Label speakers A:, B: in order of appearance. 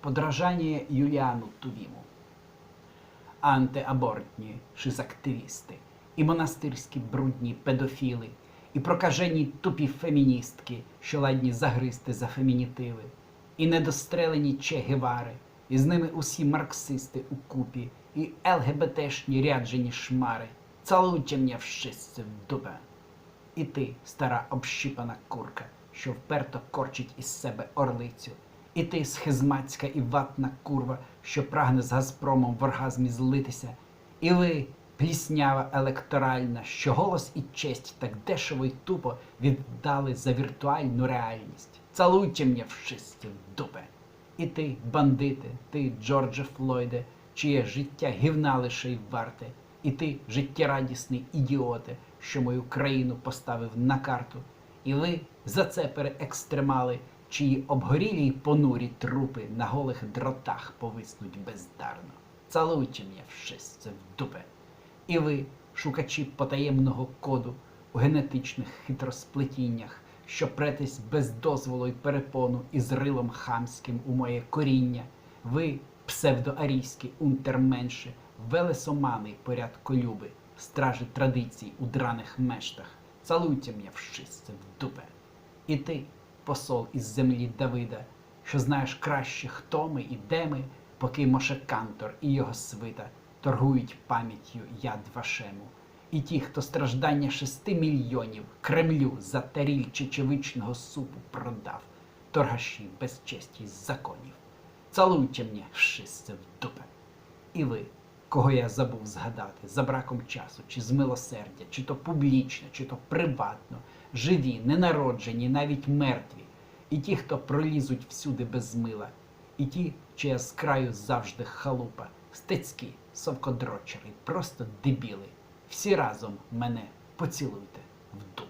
A: подражання Юліану Тувіму. Антиабортні шизактивісти, і монастирські брудні педофіли, і прокажені тупі феміністки, що ладні загризти за фемінітиви, і недострелені Че Гевари, і з ними усі марксисти у купі, і ЛГБТшні ряджені шмари. Цалуйте мене в шисце в дупе. І ти, стара общипана курка, що вперто корчить із себе орлицю. І ти, схизмацька і ватна курва, що прагне з Газпромом в оргазмі злитися. І ви, пліснява електоральна, що голос і честь так дешево й тупо віддали за віртуальну реальність. Цалуйте мене в шисті дупе. І ти, бандити, ти, Джордже Флойде, чиє життя гівна лише й варте, і ти, життєрадісний ідіоте, що мою країну поставив на карту, і ви, зацепери екстремали, чиї обгорілі й понурі трупи на голих дротах повиснуть бездарно. Цалуйте в шисце в дупе. І ви, шукачі потаємного коду у генетичних хитросплетіннях, що претесь без дозволу й перепону із рилом хамським у моє коріння, ви, псевдоарійські унтерменші, велесомани порядколюби, стражі традицій у драних мештах, цалуйте мене в в дупе. І ти, посол із землі Давида, що знаєш краще, хто ми і де ми, поки Моше Кантор і його свита торгують пам'яттю яд вашему. І ті, хто страждання шести мільйонів Кремлю за таріль чечевичного супу продав, торгаші без честі й законів. Цалуйте мене в шисце в дупе. І ви, кого я забув згадати, за браком часу, чи з милосердя, чи то публічно, чи то приватно, живі, ненароджені, навіть мертві, і ті, хто пролізуть всюди без мила, і ті, чия з краю завжди халупа, стецькі, совкодрочери, просто дебіли. Всі разом мене поцілуйте в дупу.